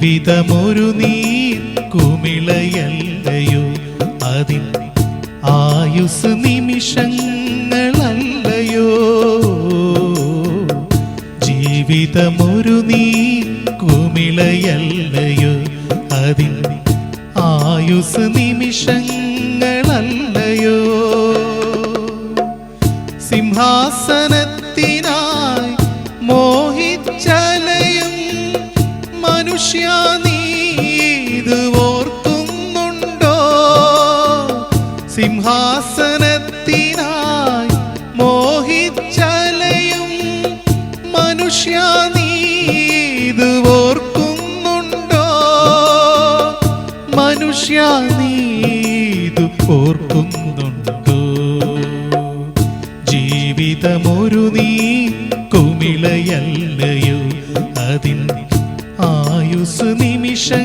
ജീവിതമൊരു നീ കുമിളയല്ലയോ? അതിൻ ആയുസ് നിമിഷങ്ങളല്ലയോ? ജീവിതമൊരു നീ കുമിളയല്ലയോ? അതിൻ ആയുസ് നിമിഷങ്ങളല്ലയോ? സിംഹാസനത്തിനായി മനുഷ്യ നീത് ഓർക്കുന്നുണ്ടോ? സിംഹാസനത്തിനായി മനുഷ്യ നീത് ഓർക്കുന്നുണ്ടോ? മനുഷ്യ നീത് ഓർക്കുന്നുണ്ടോ? ജീവിതമൊരു നീ കുമിളയല്ലയോ? അതിൻ ആയുസ് നിമിഷങ്ങളല്ലയോ?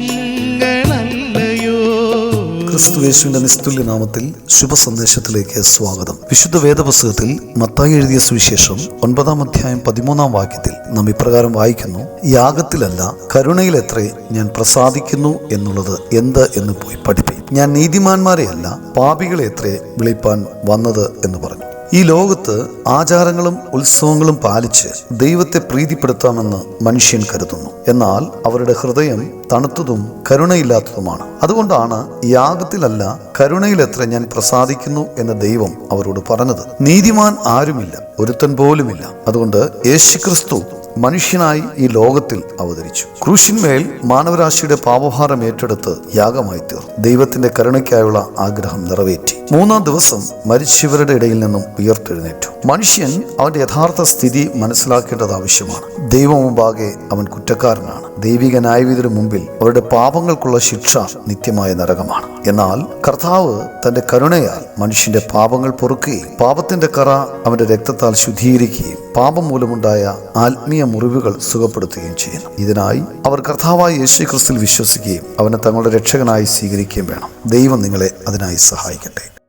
ക്രിസ്തുവേശുവിന്റെ നിസ്തുല്യ നാമത്തിൽ ശുഭസന്ദേശത്തിലേക്ക് സ്വാഗതം. വിശുദ്ധ വേദപുസ്തകത്തിൽ മത്തായി എഴുതിയ സുവിശേഷം ഒൻപതാം അധ്യായം പതിമൂന്നാം വാക്യത്തിൽ നാം ഇപ്രകാരം വായിക്കുന്നു യാഗത്തിലല്ല കരുണയിലെത്രേ ഞാൻ പ്രസാദിക്കുന്നു എന്നുള്ളത് എന്ത് എന്ന് പോയി പഠിപ്പി ഞാൻ നീതിമാന്മാരെയല്ല പാപികളെ എത്രേ വിളിപ്പാൻ വന്നത് എന്ന് പറഞ്ഞു. ഈ ലോകത്ത് ആചാരങ്ങളും ഉത്സവങ്ങളും പാലിച്ച് ദൈവത്തെ പ്രീതിപ്പെടുത്താമെന്ന് മനുഷ്യൻ കരുതുന്നു. എന്നാൽ അവരുടെ ഹൃദയം തണുത്തതും കരുണയില്ലാത്തതുമാണ്. അതുകൊണ്ടാണ് യാഗത്തിലല്ല കരുണയിലെത്ര ഞാൻ പ്രസാദിക്കുന്നു എന്ന് ദൈവം അവരോട് പറഞ്ഞത്. നീതിമാൻ ആരുമില്ല ഒരുത്തൻ പോലുമില്ല. അതുകൊണ്ട് യേശുക്രിസ്തു മനുഷ്യനായി ഈ ലോകത്തിൽ അവതരിച്ചു. ക്രൂശിന്മേൽ മാനവരാശിയുടെ പാപഭാരം ഏറ്റെടുത്ത് യാഗമായി തീർന്നു ദൈവത്തിന്റെ കരുണയ്ക്കായുള്ള ആഗ്രഹം നിറവേറ്റി. മൂന്നാം ദിവസം മരിച്ചവരുടെ ഇടയിൽ നിന്നും ഉയർത്തെഴുന്നേറ്റു. മനുഷ്യൻ അവന്റെ യഥാർത്ഥ സ്ഥിതി മനസ്സിലാക്കേണ്ടത് ആവശ്യമാണ്. ദൈവം മുമ്പാകെ അവൻ കുറ്റക്കാരനാണ്. ദൈവിക ന്യായവിധിയുടെ മുമ്പിൽ അവരുടെ പാപങ്ങൾക്കുള്ള ശിക്ഷ നിത്യമായ നരകമാണ്. എന്നാൽ കർത്താവ് തന്റെ കരുണയാൽ മനുഷ്യന്റെ പാപങ്ങൾ പൊറുക്കുകയും പാപത്തിന്റെ കറ അവന്റെ രക്തത്താൽ ശുദ്ധീകരിക്കുകയും പാപം മൂലമുണ്ടായ ആത്മീയ മുറിവുകൾ സുഖപ്പെടുത്തുകയും ചെയ്യുന്നു. ഇതിനായി അവർ കർത്താവായ യേശു ക്രിസ്തുവിൽ വിശ്വസിക്കുകയും അവനെ തങ്ങളുടെ രക്ഷകനായി സ്വീകരിക്കുകയും വേണം. ദൈവം നിങ്ങളെ അതിനായി സഹായിക്കട്ടെ.